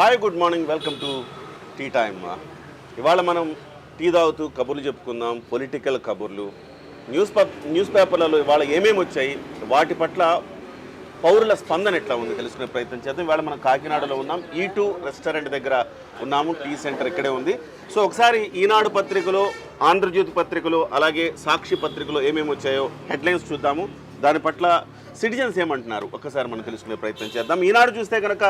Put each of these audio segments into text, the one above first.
Hi good morning welcome to tea time. ఇవాళ మనం tea తాగుతూ కబుర్లు చెప్పుకుందాం పొలిటికల్ కబుర్లు. న్యూస్ పే న్యూస్ పేపర్లలో ఇవాళ ఏమేమి వచ్చాయి వాటి పట్ల పౌరుల స్పందన ఎట్లా ఉంది తెలుసుకునే ప్రయత్నం చేద్దాం. ఇవాళ మనం కాకినాడలో ఉన్నాం ఈ టూ రెస్టారెంట్ దగ్గర ఉన్నాము టీ సెంటర్ ఇక్కడే ఉంది. సో ఒకసారి ఈనాడు పత్రికలో ఆంధ్రజ్యోతి పత్రికలో అలాగే సాక్షి పత్రికలో ఏమేమి వచ్చాయో హెడ్లైన్స్ చూద్దాము. దాని పట్ల సిటిజన్స్ ఏమంటున్నారు? ఒక్కసారి మనం తెలుసుకునే ప్రయత్నం చేద్దాం. ఈనాడు చూస్తే కనుక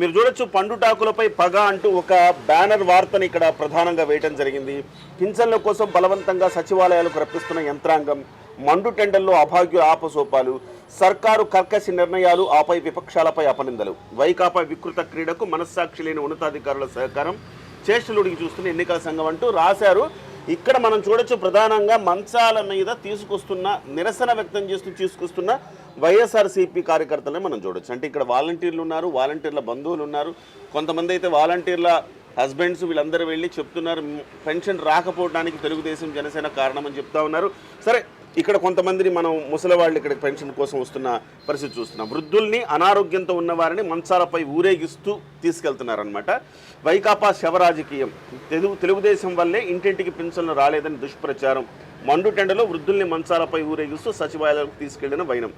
మీరు చూడొచ్చు పండుటాకులపై పగ అంటూ ఒక బ్యానర్ వార్తను ఇక్కడ ప్రధానంగా వేయటం జరిగింది. పింఛన్ల కోసం బలవంతంగా సచివాలయాలకు రప్పిస్తున్న యంత్రాంగం మండు టెండల్లో అభాగ్యుల ఆపసోపాలు సర్కారు కర్కశ నిర్ణయాలు ఆపై విపక్షాలపై అపనిందలు. వైకాపా వికృత క్రీడకు మనస్సాక్షి లేని ఉన్నతాధికారుల సహకారం చేష్టలుడికి చూస్తున్న ఎన్నికల సంఘం అంటూ రాశారు. ఇక్కడ మనం చూడొచ్చు ప్రధానంగా మంచాల మీద తీసుకొస్తున్న నిరసన వ్యక్తం చేస్తూ తీసుకొస్తున్న వైఎస్ఆర్సీపీ కార్యకర్తలే మనం చూడొచ్చు. అంటే ఇక్కడ వాలంటీర్లు ఉన్నారు వాలంటీర్ల బంధువులు ఉన్నారు. కొంతమంది అయితే వాలంటీర్ల హస్బెండ్స్ వీళ్ళందరూ వెళ్ళి చెప్తున్నారు పెన్షన్ రాకపోవడానికి తెలుగుదేశం జనసేన కారణం అని చెప్తా ఉన్నారు. సరే ఇక్కడ కొంతమందిని మనం ముసలి వాళ్ళు ఇక్కడ పెన్షన్ కోసం వస్తున్న పరిస్థితి చూస్తున్నాం. వృద్ధుల్ని అనారోగ్యంతో ఉన్న వారిని మంచాలపై ఊరేగిస్తూ తీసుకెళ్తున్నారనమాట వైకాపా శవరాజకీయం. తెలుగు తెలుగుదేశం వల్లే ఇంటింటికి పింఛన్లు రాలేదని దుష్ప్రచారం. మండుటెండలో వృద్ధుల్ని మంచాలపై ఊరేగిస్తూ సచివాలయాలకు తీసుకెళ్ళిన వైనం.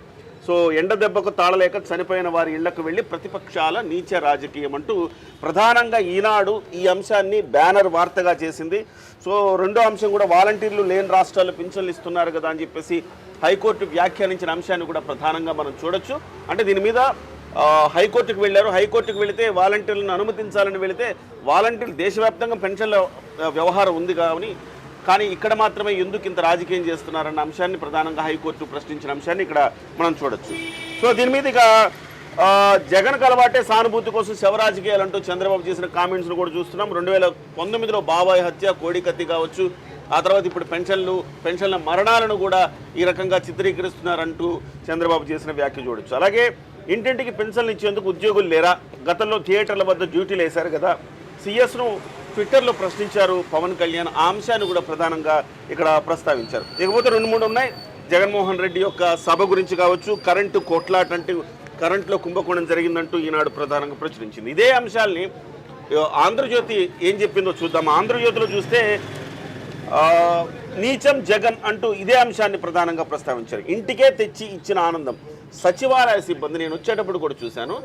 సో ఎండ దెబ్బకు తాళలేక చనిపోయిన వారి ఇళ్ళకు వెళ్ళి ప్రతిపక్షాల నీచ రాజకీయం అంటూ ప్రధానంగా ఈనాడు ఈ అంశాన్ని బ్యానర్ వార్తగా చేసింది. సో రెండో అంశం కూడా వాలంటీర్లు లేని రాష్ట్రాల్లో పింఛన్లు ఇస్తున్నారు కదా అని చెప్పేసి హైకోర్టు వ్యాఖ్యానించిన అంశాన్ని కూడా ప్రధానంగా మనం చూడొచ్చు. అంటే దీని మీద హైకోర్టుకు వెళ్ళారు. హైకోర్టుకు వెళితే వాలంటీర్లను అనుమతించాలని వెళితే వాలంటీర్లు దేశవ్యాప్తంగా పెన్షన్ల వ్యవహారం ఉంది కానీ కానీ ఇక్కడ మాత్రమే ఎందుకు ఇంత రాజకీయం చేస్తున్నారన్న అంశాన్ని ప్రధానంగా హైకోర్టు ప్రశ్నించిన అంశాన్ని ఇక్కడ మనం చూడొచ్చు. సో దీని మీద ఇక జగన్ కలవాటే సానుభూతి కోసం శవరాజకీయాలంటూ చంద్రబాబు చేసిన కామెంట్స్ను కూడా చూస్తున్నాం. రెండు వేల పంతొమ్మిదిలో బాబాయ్ హత్య కోడి కత్తి కావచ్చు. ఆ తర్వాత ఇప్పుడు పెన్షన్లు పెన్షన్ల మరణాలను కూడా ఈ రకంగా చిత్రీకరిస్తున్నారంటూ చంద్రబాబు చేసిన వ్యాఖ్య చూడొచ్చు. అలాగే ఇంటింటికి పెన్షన్లు ఇచ్చేందుకు ఉద్యోగులు లేరా? గతంలో థియేటర్ల వద్ద డ్యూటీలు వేశారు కదా. సిఎస్ను ట్విట్టర్లో ప్రశ్నించారు పవన్ కళ్యాణ్. ఆ అంశాన్ని కూడా ప్రధానంగా ఇక్కడ ప్రస్తావించారు. ఇకపోతే రెండు మూడు ఉన్నాయి. జగన్మోహన్ రెడ్డి యొక్క సభ గురించి కావచ్చు కరెంటు కొట్లాట అంటే కరెంట్లో కుంభకోణం జరిగిందంటూ ఈనాడు ప్రధానంగా ప్రచురించింది. ఇదే అంశాల్ని ఆంధ్రజ్యోతి ఏం చెప్పిందో చూద్దాం. ఆంధ్రజ్యోతిలో చూస్తే నీచం జగన్ అంటూ ఇదే అంశాన్ని ప్రధానంగా ప్రస్తావించారు. ఇంటికే తెచ్చి ఇచ్చిన ఆనందం. సచివాలయ సిబ్బంది నేను వచ్చేటప్పుడు కూడా చూశాను.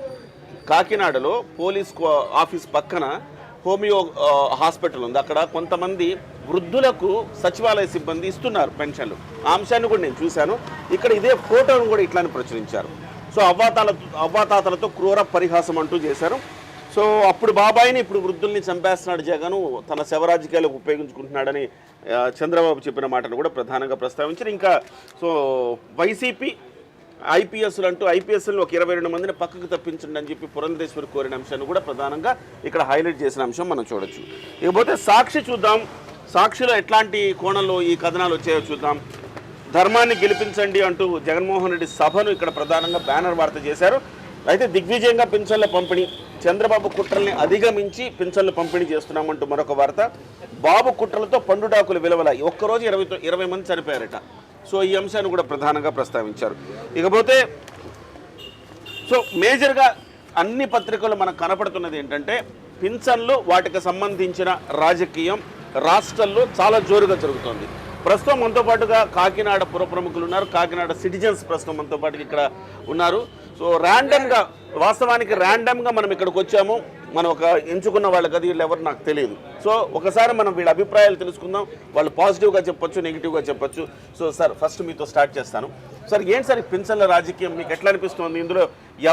కాకినాడలో పోలీస్ కో- ఆఫీస్ పక్కన హోమియో హాస్పిటల్ ఉంది. అక్కడ కొంతమంది వృద్ధులకు సచివాలయ సిబ్బంది ఇస్తున్నారు పెన్షన్లు. ఆ అంశాన్ని కూడా నేను చూశాను. ఇక్కడ ఇదే ఫోటోను కూడా ఇట్లానే ప్రచురించారు. సో అవ్వాతాల అవ్వాతాతలతో క్రూర పరిహాసం అంటూ చేశారు. సో అప్పుడు బాబాయిని ఇప్పుడు వృద్ధుల్ని చంపేస్తున్నాడు జగను. తన శవరాజకీయాలకు ఉపయోగించుకుంటున్నాడని చంద్రబాబు చెప్పిన మాటను కూడా ప్రధానంగా ప్రస్తావించారు. ఇంకా సో వైసీపీ ఐపీఎస్లు అంటూ ఐపీఎస్లు ఒక ఇరవై రెండు మందిని పక్కకు తప్పించండి అని చెప్పి పురంధేశ్వరి కోరిన అంశాన్ని కూడా ప్రధానంగా ఇక్కడ హైలైట్ చేసిన అంశం మనం చూడొచ్చు. ఇకపోతే సాక్షి చూద్దాం. సాక్షిలో ఎట్లాంటి కోణంలో ఈ కథనాలు వచ్చాయో చూద్దాం. ధర్మాన్ని గెలిపించండి అంటూ జగన్మోహన్ రెడ్డి సభను ఇక్కడ ప్రధానంగా బ్యానర్ వార్త చేశారు. అయితే దిగ్విజయంగా పింఛన్ల పంపిణీ చంద్రబాబు కుట్రల్ని అధిగమించి పింఛన్లు పంపిణీ చేస్తున్నామంటూ మరొక వార్త. బాబు కుట్రలతో పండుటాకులు విలువల ఒక్కరోజు ఇరవై ఇరవై మంది చనిపోయారట. సో ఈ అంశాన్ని కూడా ప్రధానంగా ప్రస్తావించారు. ఇకపోతే సో మేజర్గా అన్ని పత్రికలు మనకు కనపడుతున్నది ఏంటంటే పింఛన్లు వాటికి సంబంధించిన రాజకీయం రాష్ట్రంలో చాలా జోరుగా జరుగుతోంది. ప్రస్తుతం మనతో పాటుగా కాకినాడ పుర ప్రముఖులు ఉన్నారు. కాకినాడ సిటిజన్స్ ప్రస్తుతం మనతో పాటు ఇక్కడ ఉన్నారు. సో ర్యాండమ్గా వాస్తవానికి ర్యాండమ్గా మనం ఇక్కడికి వచ్చాము. మనం ఒక ఎంచుకున్న వాళ్ళ కదా వీళ్ళు ఎవరు నాకు తెలియదు. సో ఒకసారి మనం వీళ్ళ అభిప్రాయాలు తెలుసుకుందాం. వాళ్ళు పాజిటివ్గా చెప్పొచ్చు నెగిటివ్గా చెప్పొచ్చు. సో సార్ ఫస్ట్ మీతో స్టార్ట్ చేస్తాను. సార్ ఏంటి సార్ ఈ పింఛన్ల రాజకీయం మీకు ఎట్లా అనిపిస్తుంది? ఇందులో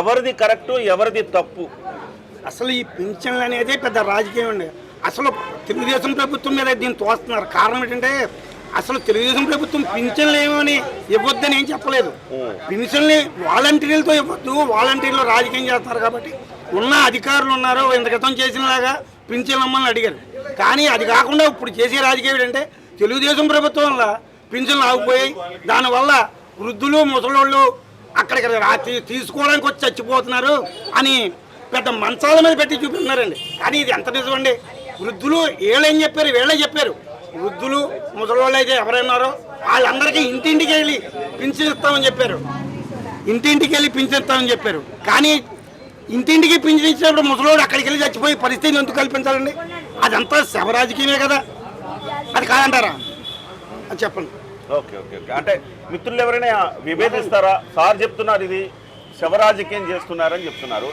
ఎవరిది కరెక్టు ఎవరిది తప్పు? అసలు ఈ పింఛన్లు అనేది పెద్ద రాజకీయం అండి. అసలు తెలుగుదేశం ప్రభుత్వం మీద దీన్ని తోస్తున్నారు. కారణం ఏంటంటే అసలు తెలుగుదేశం ప్రభుత్వం పింఛన్లు ఏమని ఇవ్వద్దని ఏం చెప్పలేదు. పింఛన్లు వాలంటీర్లతో ఇవ్వద్దు వాలంటీర్లు రాజకీయం చేస్తారు కాబట్టి ఉన్న అధికారులు ఉన్నారు ఇంత క్రితం చేసినలాగా పింఛన్లు అమ్మని అడిగారు. కానీ అది కాకుండా ఇప్పుడు చేసే రాజకీయం ఏంటంటే తెలుగుదేశం ప్రభుత్వం వల్ల పింఛన్లు ఆగిపోయాయి. దానివల్ల వృద్ధులు ముసలోళ్ళు అక్కడికి రా తీ- తీసుకోవడానికి వచ్చి చచ్చిపోతున్నారు అని పెద్ద మంచాల మీద పెట్టి చూపిస్తున్నారండి. కానీ ఇది ఎంత నిజమండి? వృద్ధులు వీళ్ళేం చెప్పారు వీళ్ళే చెప్పారు. వృద్ధులు ముసలోళ్ళు అయితే ఎవరైనారో వాళ్ళందరికీ ఇంటింటికి వెళ్ళి పింఛన్ ఇస్తామని చెప్పారు. ఇంటింటికి వెళ్ళి పింఛన్ ఇస్తామని చెప్పారు. కానీ ఇంటింటికి పింఛన్ ఇచ్చినప్పుడు ముసలోడు అక్కడికి వెళ్ళి చచ్చిపోయి పరిస్థితిని ఎందుకు కల్పించాలండి? అదంతా శవరాజకీయమే కదా. అది కాదంటారా? అది చెప్పండి. Okay okay okay. అంటే మిత్రులు ఎవరైనా విభేదిస్తారా? సార్ చెప్తున్నారు ఇది శవరాజకీయం చేస్తున్నారని చెప్తున్నారు.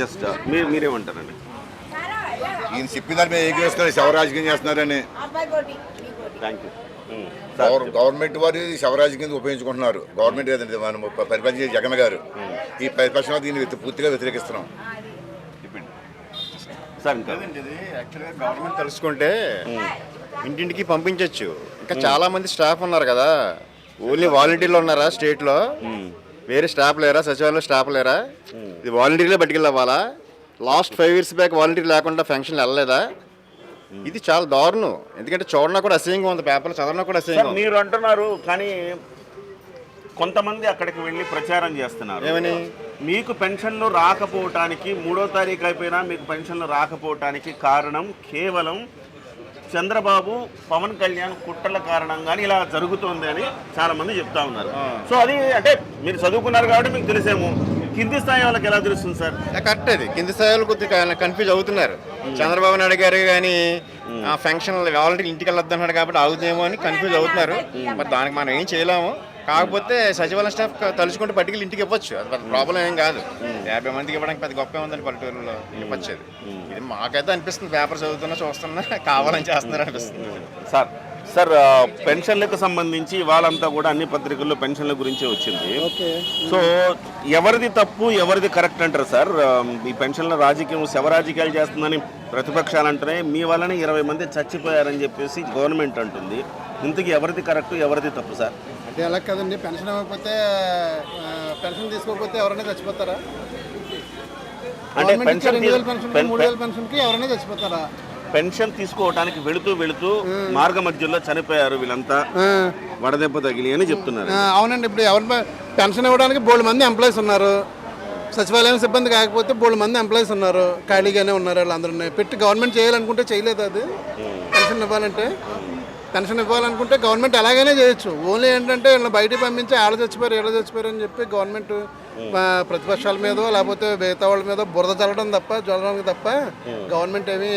జస్ట్ మీరు మీరేమంటారండి? ఈయన చెప్పిన దాని మీద ఏకవేస్తున్నారు శవరాజకీయం చేస్తున్నారని. థ్యాంక్ యూ గవర్- గవర్నమెంట్ వారు శవరాజకీయం ఉపయోగించుకుంటున్నారు. గవర్నమెంట్ ఏదండి మనం ప- పరిపాలించే జగన్ గారు. ఈ పరిపక్షంలో దీన్ని పూర్తిగా వ్యతిరేకిస్తున్నాం. గవర్నమెంట్ తెలుసుకుంటే ఇంటింటికి పంపించవచ్చు ఇంకా చాలా మంది స్టాఫ్ ఉన్నారు కదా. ఓన్లీ వాలంటీర్లు ఉన్నారా స్టేట్లో వేరే స్టాఫ్ లేరా? సచివాలయంలో స్టాఫ్ లేరా? ఇది వాలంటీర్లే పట్టుకెళ్ళవాలా last five years back volunteer లేకుండా ఫంక్షన్ వెళ్ళలేదా? ఇది చాలా దారుణం. ఎందుకంటే చూడడం కూడా అసహ్యంగా ఉంది పేపర్ చదవడం కూడా అసహ్యంగా ఉంది. మీరు అంటున్నారు కానీ కొంతమంది అక్కడికి వెళ్ళి ప్రచారం చేస్తున్నారు. ఏమని? మీకు పెన్షన్లు రాకపోవటానికి మూడో తారీఖు అయిపోయినా మీకు పెన్షన్లు రాకపోవటానికి కారణం కేవలం చంద్రబాబు పవన్ కళ్యాణ్ కుట్రల కారణంగానే ఇలా జరుగుతోంది అని చాలా మంది చెప్తా ఉన్నారు. సో అది అంటే మీరు చదువుకున్నారు కాబట్టి మీకు తెలిసేమో. కింది స్థాయి వాళ్ళకి ఎలా తెలుస్తుంది సార్? కరెక్ట్ అది. కింది స్థాయిలో కొద్దిగా కన్ఫ్యూజ్ అవుతున్నారు. చంద్రబాబు నాయుడు గారు కానీ ఆ ఫంక్షన్ వాలంటీర్ ఇంటికి వెళ్ళొద్దు అన్నాడు కాబట్టి అవుతుందేమో అని కన్ఫ్యూజ్ అవుతున్నారు. మరి దానికి మనం ఏం చేయలేము. కాకపోతే సచివాలయం స్టాఫ్ తలుచుకుంటే పట్టుకెళ్ళి ఇంటికి ఇవ్వచ్చు. అది పెద్ద ప్రాబ్లం ఏం కాదు. యాభై మందికి ఇవ్వడానికి పెద్ద గొప్ప ఉందని పల్లెటూరులో? ఇవ్వచ్చు అది ఇది మాకైతే అనిపిస్తుంది పేపర్ చదువుతున్నా చూస్తున్నా కావాలని చేస్తున్నారు అనిపిస్తుంది. సార్ సార్ పెన్షన్లకు సంబంధించి వాళ్ళంతా కూడా అన్ని పత్రికల్లో పెన్షన్ల గురించే వచ్చింది. సో ఎవరిది తప్పు ఎవరిది కరెక్ట్ అంటారు సార్? ఈ పెన్షన్ల రాజకీయం శవరాజకీయాలు చేస్తుందని ప్రతిపక్షాలు అంటున్నాయి. మీ వల్లనే ఇరవై మంది చచ్చిపోయారని చెప్పేసి గవర్నమెంట్ అంటుంది. ఇంతకీ ఎవరిది కరెక్ట్ ఎవరిది తప్పు సార్? అంటే అలా కదండి. పెన్షన్ ఇవ్వకపోతే పెన్షన్ తీసుకోకపోతే ఎవరైనా చచ్చిపోతారా? అంటే పెన్షన్ పెన్షన్కి ఎవరైనా చచ్చిపోతారా? పెన్షన్ తీసుకోవడానికి వెళుతూ వెళుతూ మార్గ మధ్యలో చనిపోయారు వీళ్ళంతా. వడదెబ్బ తగిలి అని చెప్తున్నారు. అవునండి ఇప్పుడు ఎవరి పెన్షన్ ఇవ్వడానికి బోల్డ్ మంది ఎంప్లాయీస్ ఉన్నారు. సచివాలయం సిబ్బంది కాకపోతే బోల్డ్ మంది ఎంప్లాయీస్ ఉన్నారు. ఖాళీగానే ఉన్నారు వాళ్ళందరూ. పెట్టి గవర్నమెంట్ చేయాలనుకుంటే చేయలేదు అది. పెన్షన్ ఇవ్వాలంటే పెన్షన్ ఇవ్వాలనుకుంటే గవర్నమెంట్ ఎలాగైనా చేయొచ్చు. ఓన్లీ ఏంటంటే వీళ్ళని బయటికి పంపించి ఆడ చచ్చిపోయారు వీళ్ళ చచ్చిపోయారు అని చెప్పి గవర్నమెంట్ ప్రతిపక్షాల మీద లేకపోతే మిగతా వాళ్ళ మీద బురద చల్లడం తప్ప చల్లడానికి తప్ప గవర్నమెంట్ ఏమి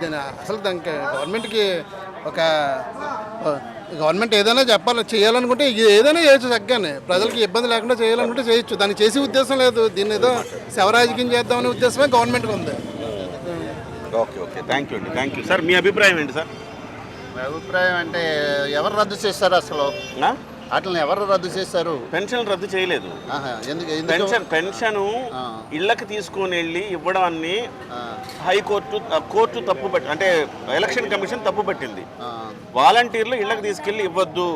దీని అసలు దానికి గవర్నమెంట్కి ఒక గవర్నమెంట్ ఏదైనా చెప్పాలి చేయాలనుకుంటే ఏదైనా చేయొచ్చు చక్కగానే. ప్రజలకి ఇబ్బంది లేకుండా చేయాలనుకుంటే చేయొచ్చు. దానికి చేసే ఉద్దేశం లేదు. దీన్ని ఏదో శవరాజకీయం చేద్దామనే ఉద్దేశమే గవర్నమెంట్కి ఉంది. Okay okay. థ్యాంక్ యూ అండి. Thank you. సార్ మీ అభిప్రాయం ఏంటి సార్? మీ అభిప్రాయం అంటే ఎవరు రద్దు చేశారు అసలు? వాటిని ఎవరు రద్దు చేశారు పెన్షన్ రద్దు చేయలేదు. Pension pension. ఇళ్ళకి తీసుకొని వెళ్ళి ఇవ్వడాన్ని హైకోర్టు కోర్టు తప్పు పట్టి అంటే ఎలక్షన్ కమిషన్ తప్పు పట్టింది. వాలంటీర్లు ఇళ్ళకి తీసుకెళ్ళి ఇవ్వద్దు.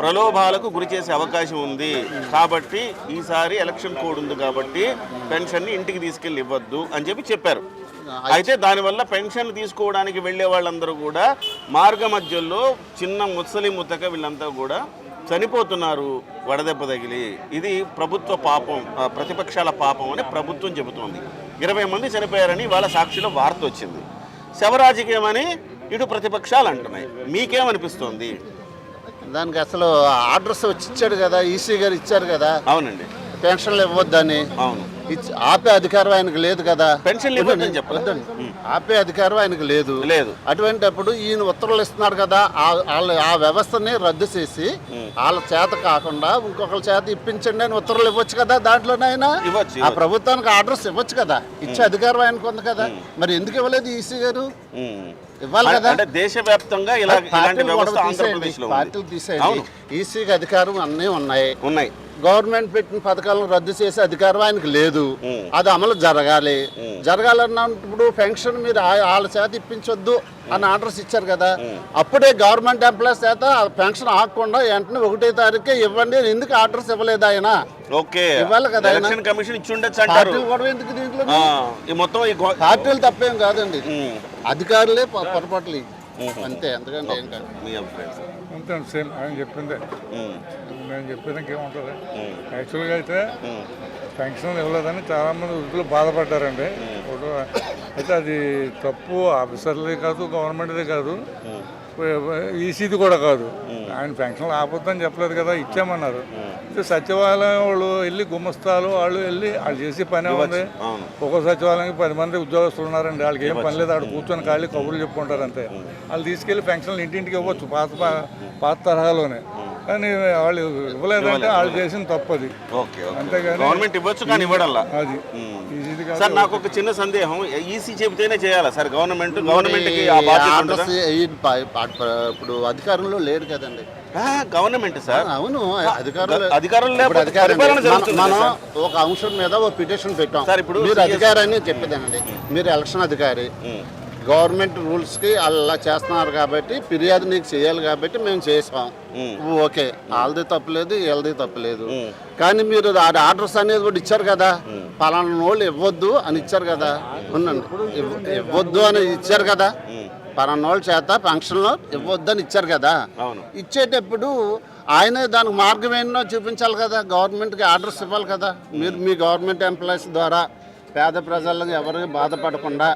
ప్రలోభాలకు గురి చేసే అవకాశం ఉంది. కాబట్టి ఈసారి ఎలక్షన్ కోడ్ ఉంది కాబట్టి పెన్షన్ని ఇంటికి తీసుకెళ్ళి ఇవ్వద్దు అని చెప్పి చెప్పారు. అయితే దానివల్ల పెన్షన్ తీసుకోవడానికి వెళ్ళే వాళ్ళందరూ కూడా మార్గ మధ్యలో చిన్న ముసలి ముతక వీళ్ళంతా కూడా చనిపోతున్నారు వడదెబ్బ తగిలి. ఇది ప్రభుత్వ పాపం ప్రతిపక్షాల పాపం అని ప్రభుత్వం చెబుతోంది. ఇరవై మంది చనిపోయారని వాళ్ళ సాక్షిలో వార్త వచ్చింది. శవరాజకీయం అని ఇటు ప్రతిపక్షాలు అంటున్నాయి. మీకేమనిపిస్తోంది? దానికి అసలు ఆర్డర్స్ వచ్చి ఇచ్చాడు కదా ఈసీ గారు ఇచ్చారు కదా. అవునండి. పెన్షన్లు ఇవ్వద్దని. అవును. ఆపే అధికారం ఆయనకు లేదు కదా? వద్దండి. ఆపే అధికారం ఆయనకు లేదు. లేదు. అటువంటిప్పుడు ఈయన ఉత్తర్వులు ఇస్తున్నారు కదా వాళ్ళ ఆ వ్యవస్థని రద్దు చేసి వాళ్ళ చేత కాకుండా ఇంకొకరి చేత ఇప్పించండి అని ఉత్తర్వులు ఇవ్వచ్చు కదా దాంట్లోనైనా ఇవ్వచ్చు, ఆ. ప్రభుత్వానికి ఆర్డర్స్ ఇవ్వచ్చు కదా. ఇచ్చే అధికారం ఆయనకు ఉంది కదా. మరి ఎందుకు ఇవ్వలేదు ఈసీ గారు. ఇవ్వాలి కదా. దేశవ్యాప్తంగా పార్టీలు తీసేయండి. ఈసీకి అధికారం అన్నీ ఉన్నాయి. ఉన్నాయి. గవర్నమెంట్ పెట్టిన పథకాలను రద్దు చేసే అధికారం ఆయనకు లేదు. అది అమలు జరగాలి. జరగాలన్నప్పుడు పెన్షన్ మీరు వాళ్ళ చేత ఇప్పించొద్దు అని ఆర్డర్స్ ఇచ్చారు కదా. అప్పుడే గవర్నమెంట్ ఎంప్లాయీస్ చేత పెన్షన్ ఆగకుండా వెంటనే ఒకటే తారీఖే ఇవ్వండి ఎందుకు ఆర్డర్స్ ఇవ్వలేదు ఆయన? ఓకే. ఇవ్వాలి కదా. ఎలక్షన్ కమిషన్ ఇచ్చి ఉండొచ్చు పార్టీలు గొడవ ఎందుకు దీంట్లో మొత్తం పార్టీలు తప్పేం కాదండి. అధికారులే పొరపాట్లు. అంతే ఎందుకంటే ఏం కాదు. మీ అభిప్రాయం. సార్ అంతే సేమ్ ఆయన చెప్పిందే. నేను చెప్పేదానికి ఏముంటుంది యాక్చువల్గా అయితే పెన్షన్ ఇవ్వలేదని చాలా మంది వృద్ధులు బాధపడ్డారండి. అయితే అది తప్పు ఆఫీసర్లే కాదు గవర్నమెంట్దే కాదు ఈసీది కూడా కాదు. ఆయన పెన్షన్ ఆపొద్దని చెప్పలేదు కదా ఇచ్చామన్నారు సచివాలయం వాళ్ళు వెళ్ళి గుమస్తాలు వాళ్ళు వెళ్ళి వాళ్ళు చేసే పనే ఉంది. అవును. ఒక్కో సచివాలయానికి పది మంది ఉద్యోగస్తులు ఉన్నారండి. వాళ్ళకి ఏం పని లేదు. ఆడ కూర్చొని ఖాళీ కబుర్లు చెప్పుకుంటారు అంతే. వాళ్ళు తీసుకెళ్ళి పెన్షన్లు ఇంటింటికి ఇవ్వచ్చు పాత పాత తరహాలోనే. కానీ వాళ్ళు ఇవ్వలేదంటే వాళ్ళు చేసిన తప్పది. అంతేగాని గవర్నమెంట్ ఇవ్వచ్చు కానీ ఇవ్వడల్లా? అది. సార్ నాకు ఒక చిన్న సందేహం. ఈసీ చెబితేనే చేయాలా సార్? గవర్నమెంట్ గవర్నమెంట్కి ఆ బాధ్యత ఉంటుందా? ఆర్డర్స్ ఈ ప- ప- ఇప్పుడు అధికారంలో లేడు కదండి. Government sir. అవును అధికారులు మనం. ఒక అంశం మీద ఒక పిటిషన్ పెట్టాం. సార్, ఇప్పుడు మీరు అధికారాన్ని చెప్పేదానండి. మీరు ఎలక్షన్ అధికారి. గవర్నమెంట్ రూల్స్కి అలా చేస్తున్నారు కాబట్టి ఫిర్యాదు నీకు చేయాలి కాబట్టి మేము చేసాం. ఓకే. వాళ్ళది తప్పలేదు వీళ్ళది తప్పలేదు కానీ మీరు ఆ ఆర్డర్స్ అనేది కూడా ఇచ్చారు కదా. పలానా వాళ్ళు ఇవ్వద్దు అని ఇచ్చారు కదా. ఉండండి ఇవ్వ- ఇవ్వద్దు అని ఇచ్చారు కదా. పలానా వాళ్ళ చేత ఫంక్షన్లో ఇవ్వద్దు అని ఇచ్చారు కదా. ఇచ్చేటప్పుడు ఆయనే దానికి మార్గం ఏంటో చూపించాలి కదా. గవర్నమెంట్కి ఆర్డర్స్ ఇవ్వాలి కదా. మీరు మీ గవర్నమెంట్ ఎంప్లాయీస్ ద్వారా పేద ప్రజలకు ఎవరికి బాధపడకుండా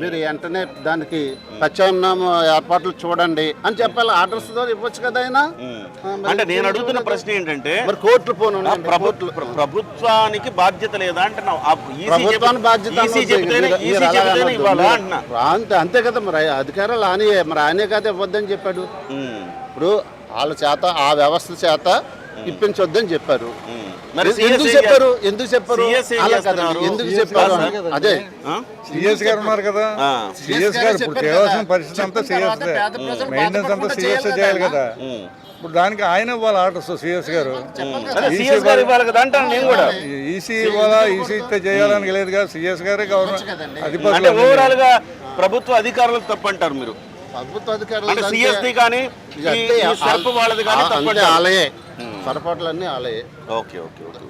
మీరు వెంటనే దానికి ప్రత్యామ్నాయ ఏర్పాట్లు చూడండి అని చెప్పాలి. ఆర్డర్స్ ద్వారా ఇవ్వచ్చు కదా మరి అంటే నేను అడుగుతున్న ప్రశ్న ఏంటంటే మరి కోర్టులు పోను ప్రభుత్వానికి బాధ్యత లేదా ఈసీ ప్రభుత్వానికి బాధ్యత అంతే అంతే కదా మరి. అధికారులు ఆనే మరి ఆయనే కదా ఇవ్వద్దని చెప్పాడు. ఇప్పుడు వాళ్ళ చేత ఆ వ్యవస్థ చేత ఇప్పించొద్దని చెప్పారు. మరి ఎందుకు CSA చెప్పారు? ఎందుకు చెప్పారు? CS ఏం అలా చేస్తున్నారు? కదండి ఎందుకు చెప్పారు? అదే. ఆ? సిఎస్ గారు ఉన్నారు కదా. సిఎస్ గారు ఇప్పుడు చేయాల్సిన పరిస్థితి అంతా సిఎస్ మెయింటెనెన్స్ అంతా సిఎస్ చేయాలి కదా. ఇప్పుడు దానికి ఆయన ఇవ్వాలి ఆర్డర్స్ సిఎస్ గారు? అదే సిఎస్ గారు ఇవ్వాలి? కదా అంటాను నేను కూడా. ఈసీ ఇవ్వాలా? ఈసీ ఇస్తే చేయాలని లేదు కదా. సిఎస్ గారే గవర్నమెంట్ అంటే అధిపతులు ఓవరాల్గా ప్రభుత్వ అధికారులకు తప్పంటారు మీరు. ప్రభుత్వ అధికారులు సిఎస్ది కానీ వాళ్ళది కానీ ఆలయే. పొరపాట్లన్నీ ఆలయే. Okay okay okay.